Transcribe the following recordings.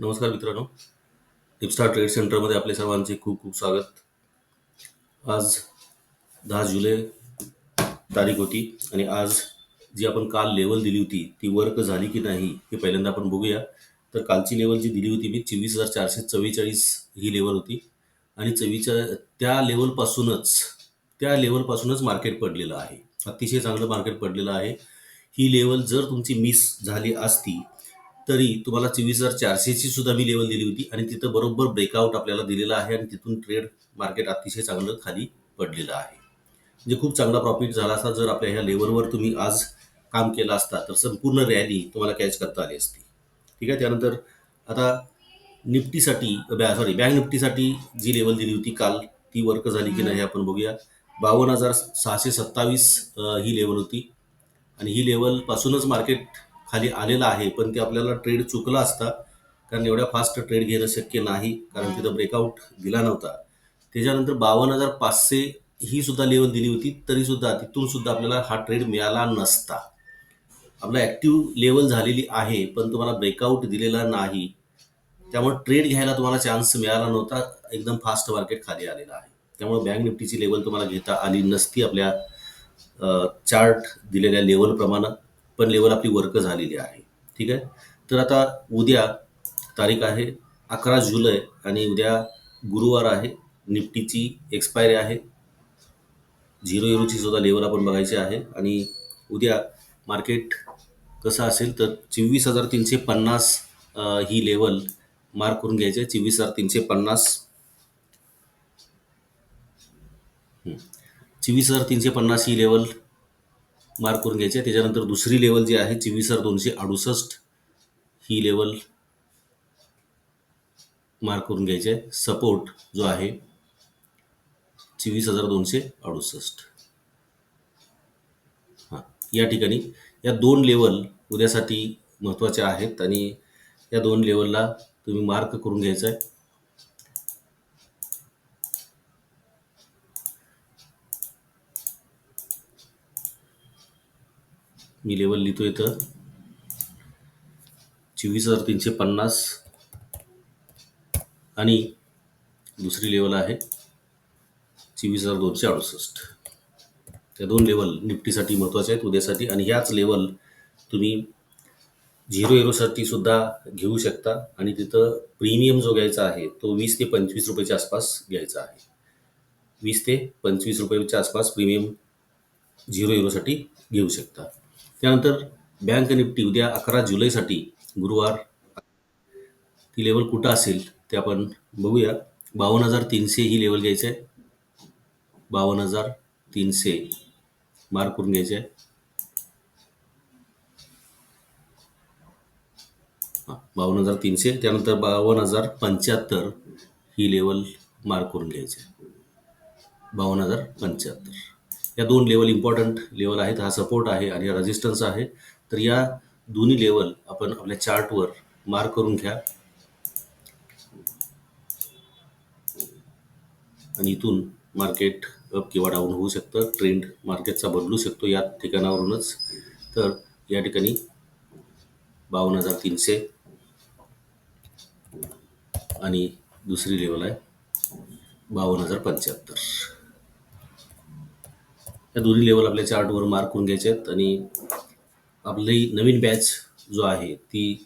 नमस्कार मित्रांनो. टिपस्टार ट्रेड सेंटरमध्ये आपले सर्वांचे खूप खूप स्वागत. आज दहा जुलै तारीख होती आणि आज जी आपण काल लेवल दिली होती ती वर्क झाली की नाही हे पहिल्यांदा आपण बघूया. तर कालची लेवल जी दिली होती मी चोवीस हजार चारशे चव्वेचाळीस ही लेवल होती. आणि चवीच्या त्या लेवलपासूनच त्या लेवलपासूनच मार्केट पडलेलं आहे. अतिशय चांगलं मार्केट पडलेलं आहे. ही लेवल जर तुमची मिस झाली असती तरी तुम्हाला चोवीस हजार चारशेची सुद्धा मी लेवल दिली होती आणि तिथं बरोबर ब्रेकआउट आपल्याला दिलेला आहे आणि तिथून ट्रेड मार्केट अतिशय चांगलं खाली पडलेलं आहे. म्हणजे खूप चांगला प्रॉफिट झाला असता जर आपल्या ह्या लेवलवर तुम्ही आज काम केलं असता तर संपूर्ण रॅली तुम्हाला कॅच करता आली असती. ठीक आहे? त्यानंतर आता निफ्टीसाठी सॉरी बँक निफ्टीसाठी जी लेवल दिली होती काल ती वर्क झाली की नाही हे आपण बघूया. बावन्न हजार सहाशे सत्तावीस ही लेवल होती. आणि ही लेवलपासूनच मार्केट खाली आलेलं आहे पण ते आपल्याला ट्रेड चुकला असता कारण एवढ्या फास्ट ट्रेड घेणं शक्य नाही कारण तिथं ब्रेकआउट दिला नव्हता. त्याच्यानंतर बावन्न हजार पाचशे ही सुद्धा लेवल दिली होती तरी सुद्धा तिथून सुद्धा आपल्याला हा ट्रेड मिळाला नसता. आपला ॲक्टिव्ह लेवल झालेली आहे पण तुम्हाला ब्रेकआउट दिलेला नाही. त्यामुळे ट्रेड घ्यायला तुम्हाला चान्स मिळाला नव्हता एकदम फास्ट मार्केट खाली आलेलं आहे. त्यामुळे बँक निफ्टीची लेवल तुम्हाला घेता आली नसती आपल्या चार्ट दिलेल्या लेवलप्रमाणे पण लेवल आपली वर्क झालेली आहे. ठीक आहे? तर आता उद्या तारीख आहे अकरा जुलै आणि उद्या गुरुवार आहे. निफ्टीची एक्सपायरी आहे. झिरो झिरोची सुद्धा लेवल आपण बघायची आहे. आणि उद्या मार्केट कसं असेल तर चोवीस हजार तीनशे पन्नास ही लेवल मार्क करून घ्यायची आहे. चोवीस हजार तीनशे पन्नास. चोवीस हजार तीनशे पन्नास ही लेवल मार्क करून घ्यायची. आहे त्याच्यानंतर दुसरी लेवल जी आहे चोवीस हजार दोनशे अडुसष्ट ही लेवल मार्क करून घ्यायची. आहे सपोर्ट जो आहे चोवीस हजार दोनशे अडुसष्ट. हां या ठिकाणी या दोन लेवल उद्यासाठी महत्त्वाच्या आहेत आणि या दोन लेवलला तुम्ही मार्क करून घ्यायचं आहे मी लेवल लिहितो इथं. चोवीस हजार तीनशे पन्नास. आणि दुसरी लेवल आहे चोवीस हजार दोनशे अडुसष्ट. त्या दोन लेवल निफ्टीसाठी महत्त्वाचे आहेत उद्यासाठी. आणि ह्याच लेवल तुम्ही झिरो एरोसाठी सुद्धा घेऊ शकता. आणि तिथं प्रीमियम जो घ्यायचा आहे तो वीस ते पंचवीस रुपयाच्या आसपास घ्यायचा आहे. वीस ते पंचवीस रुपयाच्या आसपास प्रीमियम झिरो युरोसाठी घेऊ शकता. त्यानंतर बँक निफ्टी उद्या अकरा जुलैसाठी गुरुवार. ती लेवल कुठं असेल ते आपण बघूया. बावन्न हजार तीनशे ही लेवल घ्यायचं आहे. बावन्न हजार तीनशे मार्क करून घ्यायचे आहे. बावन्न हजार तीनशे. त्यानंतर बावन्न हजार पंच्याहत्तर ही लेवल मार्क करून घ्यायची आहे. बावन्न हजार पंच्याहत्तर. या दोन लेवल इम्पॉर्टंट लेवल आहेत. हा सपोर्ट आहे आणि हा रेजिस्टन्स आहे. तर या दोन्ही लेवल आपण आपल्या चार्टवर मार्क करून घ्या. आणि इथून मार्केट अप किंवा डाऊन होऊ शकतं. ट्रेंड मार्केटचा बदलू शकतो या ठिकाणावरूनच. तर या ठिकाणी बावन्न हजार तीनशे. आणि दुसरी लेवल आहे बावन्न हजार पंच्याहत्तर. या दोन्ही लेवल आपल्या चार्टवर मार्क करून घ्यायचे आहेत आणि आपली नवीन बॅच जो आहे ती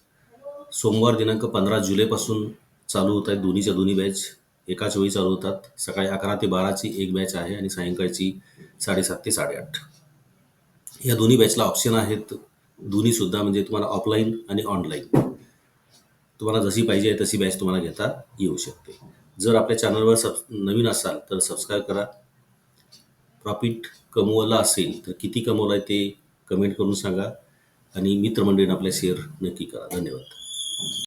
सोमवार दिनांक पंधरा जुलैपासून चालू होत आहेत दोन्हीच्या दोन्ही बॅच एकाच वेळी चालू होतात. सकाळी अकरा ते बाराची एक बॅच आहे आणि सायंकाळची साडेसात ते साडेआठ. या दोन्ही बॅचला ऑप्शन आहेत. दोन्हीसुद्धा म्हणजे तुम्हाला ऑफलाईन आणि ऑनलाईन तुम्हाला जशी पाहिजे आहे तशी बॅच तुम्हाला घेता येऊ शकते. जर आपल्या चॅनलवर सब नवीन असाल तर सबस्क्राईब करा. प्रॉफिट कमवला असेल तर किती कमवलं आहे ते कमेंट करून सांगा. आणि मित्रमंडळींना आपल्या शेअर नक्की करा. धन्यवाद.